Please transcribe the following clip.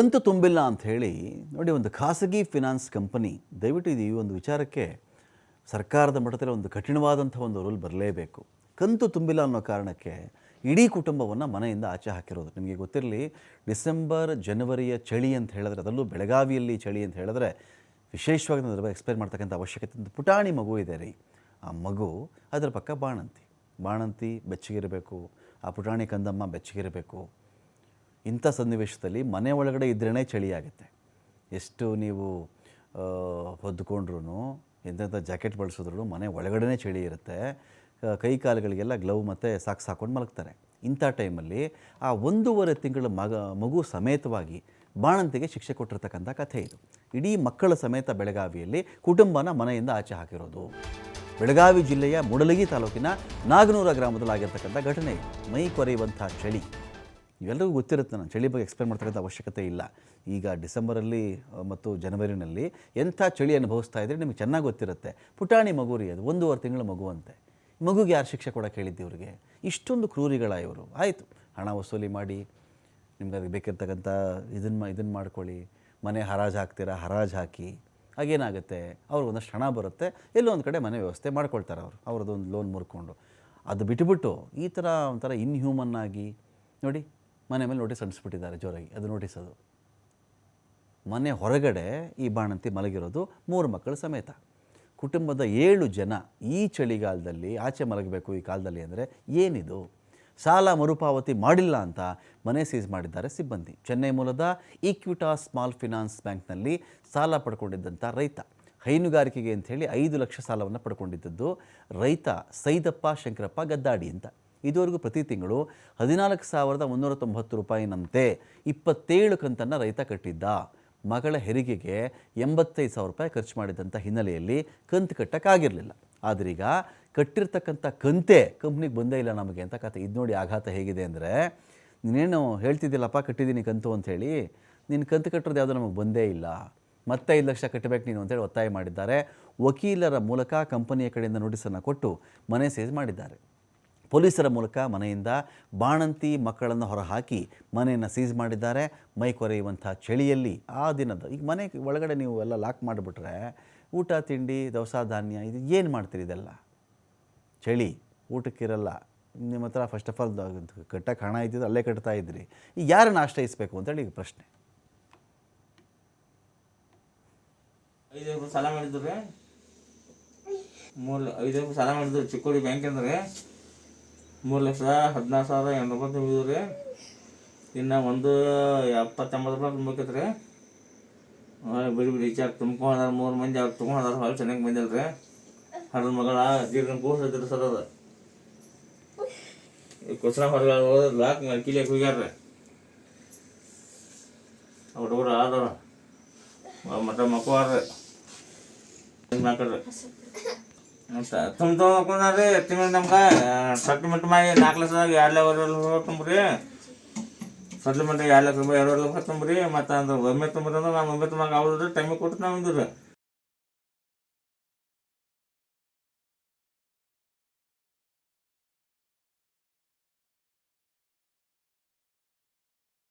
ಕಂತು ತುಂಬಿಲ್ಲ ಅಂತ ಹೇಳಿ ನೋಡಿ ಒಂದು ಖಾಸಗಿ ಫಿನಾನ್ಸ್ ಕಂಪನಿ, ದಯವಿಟ್ಟು ಇದು ಈ ಒಂದು ವಿಚಾರಕ್ಕೆ ಸರ್ಕಾರದ ಮಟ್ಟದಲ್ಲಿ ಒಂದು ಕಠಿಣವಾದಂಥ ಒಂದು ರೂಲ್ ಬರಲೇಬೇಕು. ಕಂತು ತುಂಬಿಲ್ಲ ಅನ್ನೋ ಕಾರಣಕ್ಕೆ ಇಡೀ ಕುಟುಂಬವನ್ನು ಮನೆಯಿಂದ ಆಚೆ ಹಾಕಿರೋದು. ನಿಮಗೆ ಗೊತ್ತಿರಲಿ, ಡಿಸೆಂಬರ್, ಜನವರಿಯ ಚಳಿ ಅಂತ ಹೇಳಿದ್ರೆ, ಅದರಲ್ಲೂ ಬೆಳಗಾವಿಯಲ್ಲಿ ಚಳಿ ಅಂತ ಹೇಳಿದ್ರೆ ವಿಶೇಷವಾಗಿ ನಾನು ಬಗ್ಗೆ ಎಕ್ಸ್ಪ್ಲೈನ್ ಮಾಡ್ತಕ್ಕಂಥ ಅವಶ್ಯಕತೆ ಒಂದು ಪುಟಾಣಿ ಮಗು ಇದೆ ರೀ. ಆ ಮಗು ಅದರ ಪಕ್ಕ ಬಾಣಂತಿ. ಬಾಣಂತಿ ಬೆಚ್ಚಗಿರಬೇಕು. ಆ ಪುಟಾಣಿ ಕಂದಮ್ಮ ಬೆಚ್ಚಗಿರಬೇಕು. ಇಂಥ ಸನ್ನಿವೇಶದಲ್ಲಿ ಮನೆ ಒಳಗಡೆ ಇದ್ರೇ ಚಳಿ ಆಗುತ್ತೆ ಎಷ್ಟು ನೀವು ಹೊದ್ಕೊಂಡ್ರೂ ಎಂತೆಂಥ ಜಾಕೆಟ್ ಬಳಸಿದ್ರು ಮನೆ ಒಳಗಡೆ ಚಳಿ ಇರುತ್ತೆ. ಕೈ ಕಾಲುಗಳಿಗೆಲ್ಲ ಗ್ಲೌ ಮತ್ತು ಸಾಕ್ಸ್ ಹಾಕ್ಕೊಂಡು ಮಲಗ್ತಾರೆ. ಇಂಥ ಟೈಮಲ್ಲಿ ಆ ಒಂದೂವರೆ ತಿಂಗಳ ಮಗ, ಮಗು ಸಮೇತವಾಗಿ ಬಾಣಂತಿಗೆ ಶಿಕ್ಷೆ ಕೊಟ್ಟಿರ್ತಕ್ಕಂಥ ಕಥೆ ಇದು. ಇಡೀ ಮಕ್ಕಳ ಸಮೇತ ಬೆಳಗಾವಿಯಲ್ಲಿ ಕುಟುಂಬನ ಮನೆಯಿಂದ ಆಚೆ ಹಾಕಿರೋದು. ಬೆಳಗಾವಿ ಜಿಲ್ಲೆಯ ಮುಡಲಗಿ ತಾಲೂಕಿನ ನಾಗನೂರ ಗ್ರಾಮದಲ್ಲಿ ಆಗಿರ್ತಕ್ಕಂಥ ಘಟನೆ ಮೈ ಕೊರೆಯುವಂಥ ಚಳಿ. ಇವೆಲ್ಲರಿಗೂ ಗೊತ್ತಿರುತ್ತೆ ನಾನು ಚಳಿ ಬಗ್ಗೆ ಎಕ್ಸ್ಪ್ಲೇನ್ ಮಾಡ್ತಕ್ಕಂಥ ಅವಶ್ಯಕತೆ ಇಲ್ಲ. ಈಗ ಡಿಸೆಂಬರಲ್ಲಿ ಮತ್ತು ಜನವರಿನಲ್ಲಿ ಎಂಥ ಚಳಿ ಅನುಭವಿಸ್ತಾ ಇದ್ದರೆ ನಿಮಗೆ ಚೆನ್ನಾಗಿ ಗೊತ್ತಿರುತ್ತೆ. ಪುಟಾಣಿ ಮಗು ರೀ ಅದು ಒಂದೂವರೆ ತಿಂಗಳ ಮಗುವಂತೆ. ಮಗುಗೆ ಯಾರು ಶಿಕ್ಷೆ ಕೊಡೋಕೆ ಹೇಳಿದ್ದು ಇವ್ರಿಗೆ? ಇಷ್ಟೊಂದು ಕ್ರೂರಿಗಳ ಇವರು. ಆಯಿತು, ಹಣ ವಸೂಲಿ ಮಾಡಿ, ನಿಮ್ಗೆ ಅದಕ್ಕೆ ಬೇಕಿರ್ತಕ್ಕಂಥ ಇದನ್ನು ಇದನ್ನು ಮಾಡ್ಕೊಳ್ಳಿ. ಮನೆ ಹರಾಜು ಹಾಕ್ತೀರಾ, ಹರಾಜು ಹಾಕಿ. ಆಗೇನಾಗುತ್ತೆ ಅವ್ರಿಗೆ ಒಂದಷ್ಟು ಹಣ ಬರುತ್ತೆ. ಎಲ್ಲೋ ಒಂದು ಕಡೆ ಮನೆ ವ್ಯವಸ್ಥೆ ಮಾಡ್ಕೊಳ್ತಾರೆ ಅವರು. ಅವ್ರದ್ದೊಂದು ಲೋನ್ ಮುರ್ಕೊಂಡು. ಅದು ಬಿಟ್ಟುಬಿಟ್ಟು ಈ ಥರ ಒಂಥರ ಇನ್ಹ್ಯೂಮನ್ ಆಗಿ ನೋಡಿ ಮನೆ ಮೇಲೆ ನೋಟಿಸ್ ಅಂಟಿಸ್ಬಿಟ್ಟಿದ್ದಾರೆ ಜೋರಾಗಿ, ಅದು ನೋಟಿಸ್ ಅದು. ಮನೆ ಹೊರಗಡೆ ಈ ಬಾಣಂತಿ ಮಲಗಿರೋದು ಮೂರು ಮಕ್ಕಳು ಸಮೇತ. ಕುಟುಂಬದ ಏಳು ಜನ ಈ ಚಳಿಗಾಲದಲ್ಲಿ ಆಚೆ ಮಲಗಬೇಕು ಈ ಕಾಲದಲ್ಲಿ ಅಂದರೆ ಏನಿದು? ಸಾಲ ಮರುಪಾವತಿ ಮಾಡಿಲ್ಲ ಅಂತ ಮನೆ ಸೀಸ್ ಮಾಡಿದ್ದಾರೆ ಸಿಬ್ಬಂದಿ. ಚೆನ್ನೈ ಮೂಲದ ಈಕ್ವಿಟಾ ಸ್ಮಾಲ್ ಫಿನಾನ್ಸ್ ಬ್ಯಾಂಕ್ನಲ್ಲಿ ಸಾಲ ಪಡ್ಕೊಂಡಿದ್ದಂಥ ರೈತ. ಹೈನುಗಾರಿಕೆಗೆ ಅಂಥೇಳಿ ಐದು ಲಕ್ಷ ಸಾಲವನ್ನು ಪಡ್ಕೊಂಡಿದ್ದದ್ದು ರೈತ ಸೈದಪ್ಪ ಶಂಕರಪ್ಪ ಗದ್ದಾಡಿ ಅಂತ. ಇದುವರೆಗೂ ಪ್ರತಿ ತಿಂಗಳು ಹದಿನಾಲ್ಕು ಸಾವಿರದ ಮುನ್ನೂರ ತೊಂಬತ್ತು ರೂಪಾಯಿನಂತೆ ಇಪ್ಪತ್ತೇಳು ಕಂತನ್ನು ರೈತ ಕಟ್ಟಿದ್ದ. ಮಗಳ ಹೆರಿಗೆಗೆ ಎಂಬತ್ತೈದು ಸಾವಿರ ರೂಪಾಯಿ ಖರ್ಚು ಮಾಡಿದಂಥ ಹಿನ್ನೆಲೆಯಲ್ಲಿ ಕಂತು ಕಟ್ಟೋಕ್ಕಾಗಿರಲಿಲ್ಲ. ಆದ್ರೀಗ ಕಟ್ಟಿರ್ತಕ್ಕಂಥ ಕಂತೆ ಕಂಪ್ನಿಗೆ ಬಂದೇ ಇಲ್ಲ ನಮಗೆ ಅಂತ ಕತೆ. ಇದು ನೋಡಿ ಆಘಾತ ಹೇಗಿದೆ ಅಂದರೆ, ನೀನೇನು ಹೇಳ್ತಿದ್ದಿಲ್ಲಪ್ಪ ಕಟ್ಟಿದ್ದೀನಿ ಕಂತು ಅಂಥೇಳಿ ನಿನ್ನ ಕಂತು ಕಟ್ಟೋದು ಯಾವುದೋ ನಮಗೆ ಬಂದೇ ಇಲ್ಲ. ಮತ್ತೆ ಐದು ಲಕ್ಷ ಕಟ್ಟಬೇಕು ನೀನು ಅಂತೇಳಿ ಒತ್ತಾಯ ಮಾಡಿದ್ದಾರೆ. ವಕೀಲರ ಮೂಲಕ ಕಂಪನಿಯ ಕಡೆಯಿಂದ ನೋಟಿಸನ್ನು ಕೊಟ್ಟು ಮನೆ ಸೇಜ್ ಮಾಡಿದ್ದಾರೆ ಪೊಲೀಸರ ಮೂಲಕ ಮನೆಯಿಂದ ಬಾಣಂತಿ ಮಕ್ಕಳನ್ನು ಹೊರಹಾಕಿ ಮನೆಯನ್ನು ಸೀಸ್ ಮಾಡಿದ್ದಾರೆ. ಮೈ ಕೊರೆಯುವಂಥ ಚಳಿಯಲ್ಲಿ ಆ ದಿನದ, ಈಗ ಮನೆ ಒಳಗಡೆ ನೀವು ಎಲ್ಲ ಲಾಕ್ ಮಾಡಿಬಿಟ್ರೆ ಊಟ, ತಿಂಡಿ, ದವಸ ಧಾನ್ಯ ಇದು ಏನು ಮಾಡ್ತೀರಿ ಇದೆಲ್ಲ? ಚಳಿ, ಊಟಕ್ಕಿರಲ್ಲ. ನಿಮ್ಮ ಹತ್ರ ಫಸ್ಟ್ ಆಫ್ ಆಲ್ ಕಟ್ಟಕ್ಕೆ ಹಣ ಇದ್ದಿದ್ದು ಅಲ್ಲೇ ಕಟ್ತಾ ಇದ್ರಿ. ಈಗ ಯಾರನ್ನು ಆಶ್ರಯಿಸಬೇಕು ಅಂತೇಳಿ ಈಗ ಪ್ರಶ್ನೆ. ಐದು ಸಾಲ ಮಾಡಿದ್ರು ಮೂರು ಐದು ಸಾಲ ಮಾಡಿದ್ರು ಚಿಕ್ಕೋಡಿ ಬ್ಯಾಂಕ್ ಅಂದ್ರೆ. ಮೂರು ಲಕ್ಷ ಹದಿನಾರು ಸಾವಿರ ಎಂಟು ತುಂಬಿದ್ರು ರೀ. ಇನ್ನು ಒಂದು ಎಪ್ಪತ್ತೆಂಬತ್ತು ರೂಪಾಯಿ ತುಂಬಬೇಕಿತ್ತು ರೀ. ಬಿಡಿ ಬಿಡಿ ಚಾಕ್ ತುಂಬ್ಕೊಂಡಾರ ಮೂರು ಮಂದಿ, ಅವ್ರು ತುಂಬ್ಕೊಂಡಾರ ಹೊಲ ಚೆನ್ನಾಗಿ ಬಂದಿಲ್ಲ ರೀ. ಹಡದ ಮಗಳ ಜೀರ್ಣ ಕೂಸಿದ್ರು ಸರ್ ಅದು. ಕುಸ್ರ ಹೊರಗಡೆ ಹೋದ್ರೆ ಲಾಕ್ ಕಿಲಿಯಕ್ಕೆ ಹೋಗ್ಯಾರ ರೀ. ಹುಡುಗರು ಆದವ ಮತ್ತೆ ಮಕ್ಕಳು ನಾಲ್ಕರು ತುಂಬ ತೊಗೊಂಡ್ರಿ ತಿಂಗಳು ನಮ್ಗೆ. ಸಪ್ಲಿಮೆಂಟ್ ಮಾಡಿ ನಾಲ್ಕು ಲಕ್ಷದಾಗ ಎರಡು ಲಕ್ಷ ತುಂಬ್ರಿ. ಸಪ್ಲಿಮೆಂಟ್ ಎರಡು ಲಕ್ಷ ರೂಪಾಯಿ ಎರಡು ಲಕ್ಷ ತುಂಬ್ರಿ. ಮತ್ತು ಅಂದ್ರೆ ಒಮ್ಮೆ ತುಂಬ್ರಿ ಅಂದ್ರೆ ನಾವು ಒಮ್ಮೆ ತುಂಬ ಅವ್ರ ಟೈಮಿಗೆ ಕೊಟ್ಟು ನಾವು ಅಂದ್ರಿ